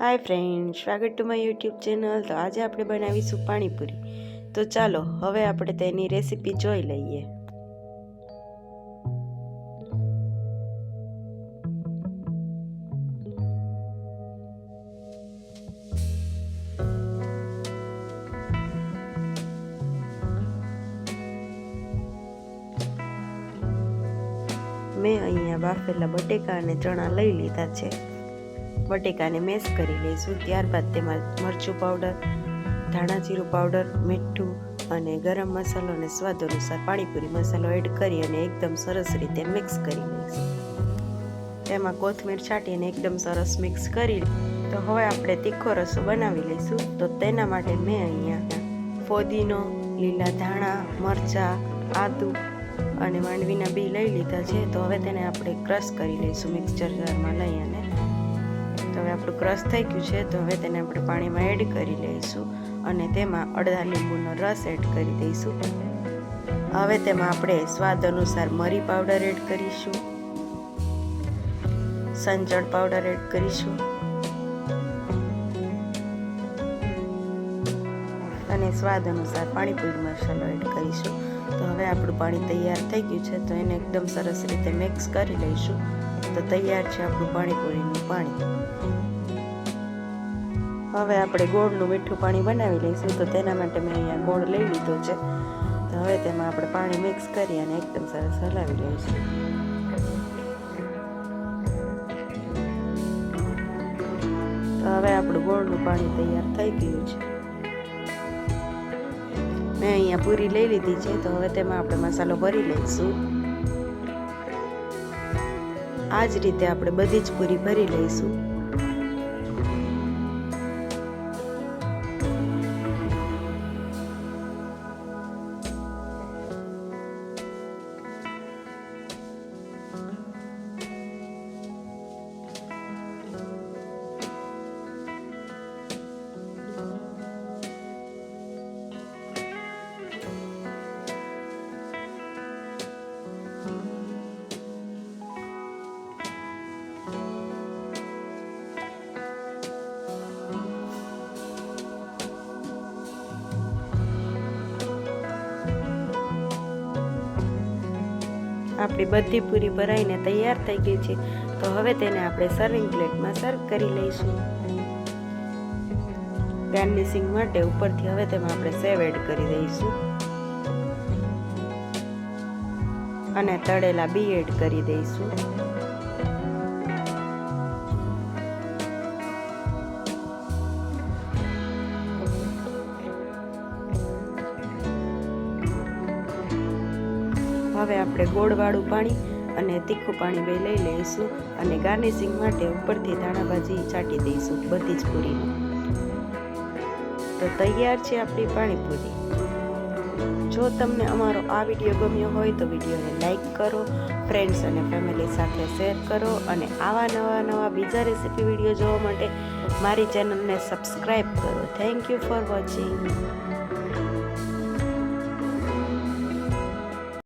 હાય friend સ્વાગત to my YouTube channel તો આજે આપણે બનાવીશું પાણીપુરી. તો ચાલો, હવે આપણે તેની રેસીપી જોઈ લઈએ. મેં અહીંયા બાફેલા બટેકા અને ચણા લઈ લીધા છે. બટેકાને મેશ કરી લઈશું. ત્યારબાદ તેમાં મરચું પાવડર, ધાણા જીરું પાવડર, મીઠું અને ગરમ મસાલો અને સ્વાદ અનુસાર પાણીપુરી મસાલો એડ કરી અને એકદમ સરસ રીતે મિક્સ કરી લઈશું. તેમાં કોથમીર છાંટીને એકદમ સરસ મિક્સ કરી તો હવે આપણે તીખો રસો બનાવી લઈશું. તો તેના માટે મેં અહીંયા ફોદીનો, લીલા ધાણા, મરચાં, આદું અને માંડવીના બી લઈ લીધા છે. તો હવે તેને આપણે ક્રશ કરી લઈશું મિક્સચર જારમાં લઈ અને તો હવે આપણું ક્રશ થઈ ગયું છે, તો હવે તેને આપણે પાણીમાં એડ કરી લઈશું અને તેમાં અડધા લીંબુનો રસ એડ કરી દઈશું. હવે તેમાં આપણે સ્વાદ અનુસાર મરી પાવડર એડ કરીશું. સંચળ પાવડર એડ કરીશું. અને સ્વાદ અનુસાર પાણીપુરી મસાલો એડ કરીશું. તો હવે આપણું પાણી તૈયાર થઈ ગયું છે, તો એને એકદમ સરસ રીતે મિક્સ કરી લઈશું. તો તૈયાર છે આપણું પાણીપુરીનું પાણી. હવે આપણે ગોળનું મીઠું પાણી બનાવી લઈશું, તો તેના માટે મેં અહીંયા ગોળ લઈ લીધો છે. તો હવે તેમાં આપણે પાણી મિક્સ કરી અને એકદમ સરસ હલાવી લઈશું. હવે આપણું ગોળનું પાણી તૈયાર થઈ ગયું છે. મેં અહીંયા પૂરી લઈ લીધી છે, તો હવે તેમાં આપણે મસાલો ભરી લઈશું. આ જ રીતે આપણે બધી જ પૂરી ભરી લઈશું. આપણી બધી પૂરી ભરાઈને તૈયાર થઈ ગઈ છે. તો હવે તેને આપણે સર્વિંગ પ્લેટમાં સર્વ કરી લઈશું. ગાર્નિશિંગ માટે ઉપરથી હવે તેમાં આપણે સેવ એડ કરી દઈશું. અને તળેલા બી એડ કરી દઈશું. હવે આપણે ગોળવાળું પાણી અને તીખું પાણી બે લઈ લઈશું અને ગાર્નિશિંગ માટે ઉપરથી ધાણાભાજી ચાટી દઈશું બધી જ પૂરીને તો તૈયાર છે આપણી પાણીપુરી. જો તમને અમારો આ વીડિયો ગમ્યો હોય તો વિડીયોને લાઈક કરો, ફ્રેન્ડ્સ અને ફેમિલી સાથે શેર કરો અને આવા નવા નવા બીજા રેસીપી વીડિયો જોવા માટે મારી ચેનલને સબસ્ક્રાઈબ કરો. Thank you for watching.